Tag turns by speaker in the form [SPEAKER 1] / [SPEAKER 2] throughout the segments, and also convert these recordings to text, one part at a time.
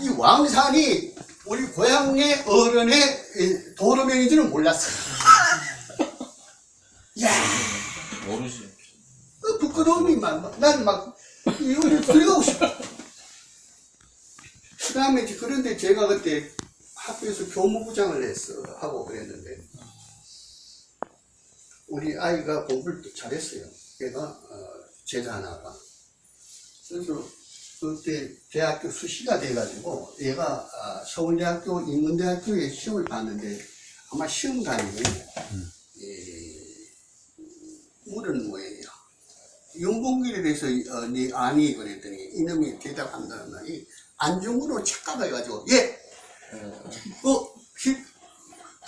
[SPEAKER 1] 이 왕산이 우리 고향의 어른의 이 도로명인 줄은 몰랐어. 야,
[SPEAKER 2] 모르지.
[SPEAKER 1] 그 부끄러움이 막, 난막 이걸 들어가고 싶어. 그 다음에 이제 그런데 제가 그때 학교에서 교무부장을 했어, 하고 그랬는데, 우리 아이가 공부를 또 잘했어요. 걔가, 어, 제자 하나가. 그래서 그때 대학교 수시가 돼가지고, 얘가 아, 서울대학교 인문대학교에 시험을 봤는데, 아마 시험 단위, 예, 물은 뭐예요? 윤봉길에 대해서 어, 네 아니 그랬더니 이놈이 대답한다는 말이 안중으로 착각해가지고 예, 그, 히,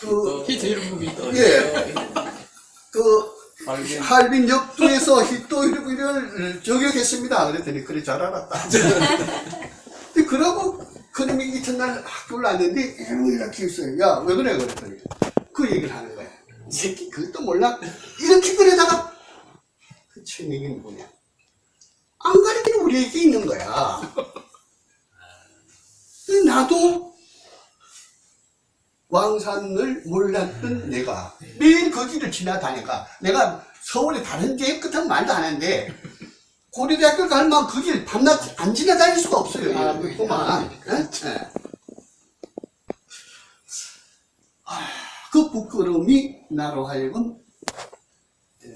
[SPEAKER 1] 그,
[SPEAKER 2] 히트 이름이 있다.
[SPEAKER 1] 예. 그
[SPEAKER 2] 할빈.
[SPEAKER 1] 할빈 역도에서 히토 히르비를 저격했습니다. 그랬더니 그래 잘 알았다. 근데 그러고 그놈이 이튿날 학교를 왔는데 이렇게 있어요. 야 왜 그래 그랬더니 그 얘기를 하는 거야. 이 새끼 그것도 몰라. 이렇게 그러다가 그 책임이 뭐냐. 안 가르치는 우리에게 있는 거야. 나도 왕산을 몰랐던 내가 매일 그 길을 지나다니까 내가 서울에 다른 데 끝은 말도 안 하는데 고려대학교 가면 그 길 밤낮 안 지나다닐 수가 없어요.
[SPEAKER 3] 아,
[SPEAKER 1] 아, 그만. 그 부끄러움이 나로 하여금 에,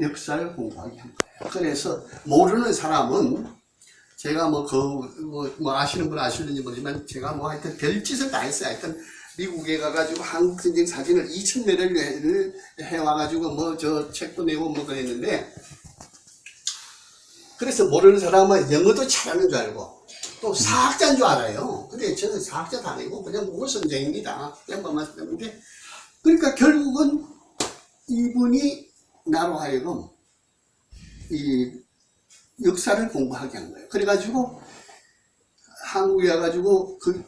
[SPEAKER 1] 역사를 공부하게 한 거예요. 그래서 모르는 사람은 제가 뭐, 그, 뭐, 뭐 아시는 분 아시는지 모르지만 제가 뭐 하여튼 별짓을 다 했어요. 하여튼 미국에 가가지고 한국 전쟁 사진을 2천 매를 해와가지고 뭐 저 책도 내고 뭐 그랬는데 그래서 모르는 사람은 영어도 잘하는 줄 알고 또 사학자인 줄 알아요. 근데 저는 사학자도 아니고 그냥 모선생입니다. 그냥 뭐만 쓰는데 그러니까 결국은 이분이 나로 하여금 이 역사를 공부하게 한 거예요. 그래가지고 한국에 와가지고 그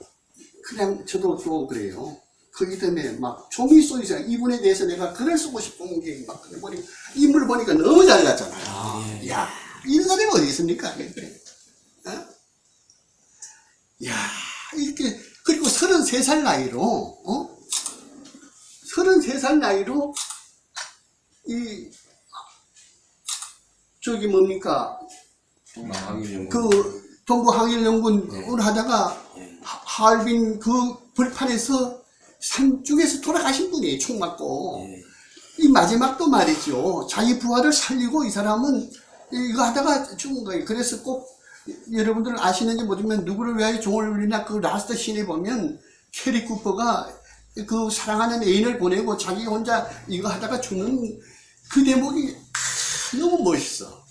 [SPEAKER 1] 그냥 저도 또 그래요. 거기 때문에 막 종이 쏘이서 이분에 대해서 내가 글을 쓰고 싶은 게막 보니 인물 보니까 너무 잘났잖아요. 야 이런 사람이 어디 있습니까? 이렇게. 어? 야 이렇게 그리고 33살 나이로 어? 33살 나이로 이 저기 뭡니까 그 동부 항일연군을 하다가 하- 하얼빈 그 벌판에서 산 중에서 돌아가신 분이에요 총 맞고. 이 마지막도 말이죠. 자기 부하를 살리고 이 사람은 이거 하다가 죽은 거예요. 그래서 꼭 여러분들 아시는지 모르지만 누구를 위하여 종을 울리나 그 라스트 씬에 보면 캐리 쿠퍼가 그 사랑하는 애인을 보내고 자기 혼자 이거 하다가 죽는 그 대목이 너무 멋있어